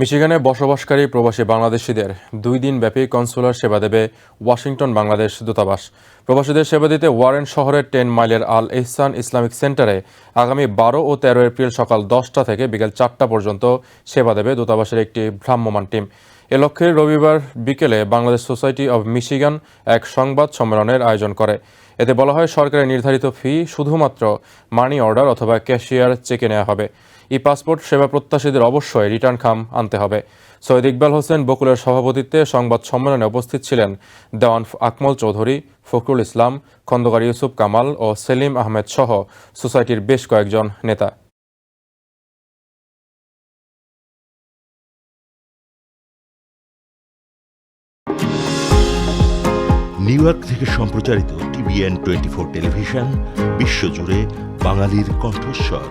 মিশিগানে বসবাসকারী প্রবাসী বাংলাদেশিদের দুই দিন ব্যাপী কনসুলার সেবা দেবে ওয়াশিংটন বাংলাদেশ দূতাবাস। প্রবাসীদের সেবা দিতে ওয়ারেন শহরের টেন মাইলের আল এহসান ইসলামিক সেন্টারে আগামী বারো ও তেরো এপ্রিল সকাল দশটা থেকে বিকেল চারটা পর্যন্ত সেবা দেবে দূতাবাসের একটি ভ্রাম্যমান টিম। এ লক্ষ্যে রবিবার বিকেলে বাংলাদেশ সোসাইটি অব মিশিগান এক সংবাদ সম্মেলনের আয়োজন করে। এতে বলা হয়, সরকারের নির্ধারিত ফি শুধুমাত্র মানি অর্ডার অথবা ক্যাশিয়ার চেকে নেওয়া হবে। ই পাসপোর্ট সেবা প্রত্যাশীদের অবশ্যই রিটার্ন খাম আনতে হবে। সৈয়দ ইকবাল হোসেন বকুলের সভাপতিত্বে সংবাদ সম্মেলনে উপস্থিত ছিলেন দেওয়ান আকমল চৌধুরী ফখরুল ইসলাম, খন্দকার ইউসুফ কামাল ও সেলিম আহমেদ সহ সোসাইটির বেশ কয়েকজন নেতা। নিউ ইয়র্ক থেকে সম্প্রচারিত টিভিএন টোয়েন্টি ফোর টেলিভিশন, বিশ্বজুড়ে বাঙালির কণ্ঠস্বর।